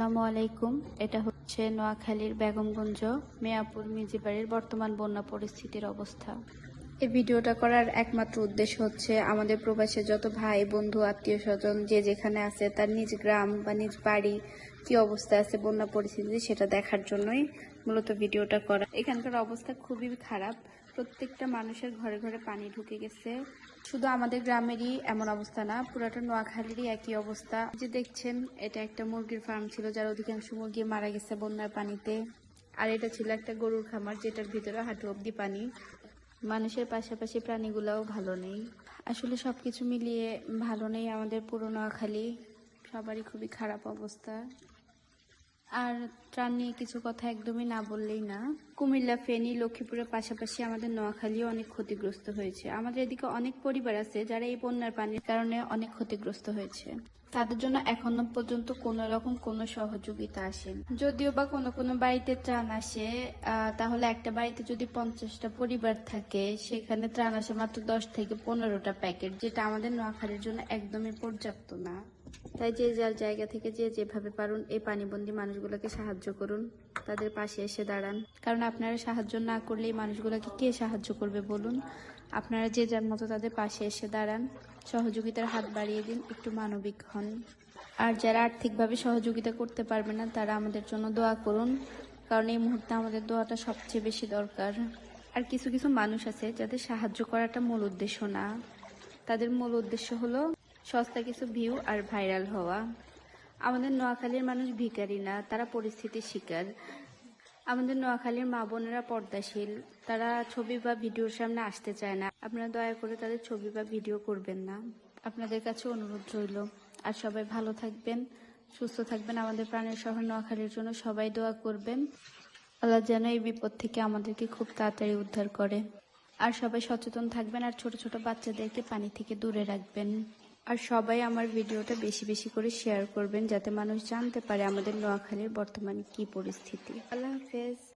আসসালামু আলাইকুম। এটা হচ্ছে নোয়াখালীর বেগমগঞ্জ, মেয়াপুর, মিজিবাড়ির বর্তমান বন্যা পরিস্থিতির অবস্থা। এই ভিডিওটা করার একমাত্র উদ্দেশ্য হচ্ছে আমাদের প্রবাসে যত ভাই, বন্ধু, আত্মীয় স্বজন যে যেখানে আছে, তার নিজ গ্রাম বা নিজ বাড়ি কি অবস্থা আছে, বন্যা পরিস্থিতি, সেটা দেখার জন্যই মূলত ভিডিওটা করা। এখানকার অবস্থা খুবই খারাপ। প্রত্যেকটা মানুষের ঘরে ঘরে পানি ঢুকে গেছে। শুধু আমাদের গ্রামেরই এমন অবস্থা না, পুরাটা নোয়াখালীরই একই অবস্থা। যে দেখছেন, এটা একটা মুরগির ফার্ম ছিল, যার অধিকাংশ মুরগি মারা গেছে বন্যার পানিতে। আর এটা ছিল একটা গরুর খামার, যেটার ভিতরে হাঁটু অব্দি পানি। মানুষের পাশাপাশি প্রাণীগুলোও ভালো নেই। আসলে সবকিছু মিলিয়ে ভালো নেই আমাদের পুরো নোয়াখালী। সবারই খুবই খারাপ অবস্থা। আর ত্রাণ নিয়ে কিছু কথা একদমই না বললেই না। কুমিল্লা, ফেনী, লক্ষ্মীপুরের পাশাপাশি আমাদের নোয়াখালীও অনেক ক্ষতিগ্রস্ত হয়েছে। আমাদের এদিকে অনেক পরিবার আছে যারা এই বন্যার পানির কারণে অনেক ক্ষতিগ্রস্ত হয়েছে। তাদের জন্য এখনও পর্যন্ত কোনো রকম কোনো সহযোগিতা আসেনি। যদিও বা কোনো কোনো বাড়িতে ত্রাণ আসে তাহলে একটা বাড়িতে যদি পঞ্চাশটা পরিবার থাকে, সেখানে ত্রাণ আসে মাত্র দশ থেকে পনেরোটা প্যাকেট, যেটা আমাদের নোয়াখালীর জন্য একদমই পর্যাপ্ত না। তাই যে যার জায়গা থেকে যে যেভাবে পারুন এই পানিবন্দী মানুষগুলোকে সাহায্য করুন। তাদের পাশে এসে দাঁড়ান। কারণ আপনারা সাহায্য না করলে এই মানুষগুলোকে কে সাহায্য করবে বলুন? আপনারা যে যার মতো তাদের পাশে এসে দাঁড়ান, সহযোগিতার হাত বাড়িয়ে দিন, একটু মানবিক হন। আর যারা আর্থিকভাবে সহযোগিতা করতে পারবে না, তারা আমাদের জন্য দোয়া করুন, কারণ এই মুহূর্তে আমাদের দোয়াটা সবচেয়ে বেশি দরকার। আর কিছু কিছু মানুষ আছে যাদের সাহায্য করাটা মূল উদ্দেশ্য না। তাদের মূল উদ্দেশ্য হলো সস্তা কিছু ভিউ আর ভাইরাল হওয়া। আমাদের নোয়াখালীর মানুষ ভিখারি না, তারা পরিস্থিতির শিকার। আমাদের নোয়াখালীর মা বোনেরা পর্দাশীল, তারা ছবি বা ভিডিওর সামনে আসতে চায় না। আপনারা দয়া করে তাদের ছবি বা ভিডিও করবেন না। আপনাদের কাছে অনুরোধ রইল, আর সবাই ভালো থাকবেন, সুস্থ থাকবেন। আমাদের প্রাণের শহর নোয়াখালীর জন্য সবাই দোয়া করবেন। আল্লাহ যেন এই বিপদ থেকে আমাদেরকে খুব তাড়াতাড়ি উদ্ধার করে। আর সবাই সচেতন থাকবেন, আর ছোট ছোট বাচ্চাদেরকে পানি থেকে দূরে রাখবেন। আর সবাই আমার ভিডিওটা বেশি বেশি করে শেয়ার করবেন যাতে মানুষ জানতে পারে আমাদের নোয়াখালীর বর্তমানে কি পরিস্থিতি। আল্লাহ হাফেজ।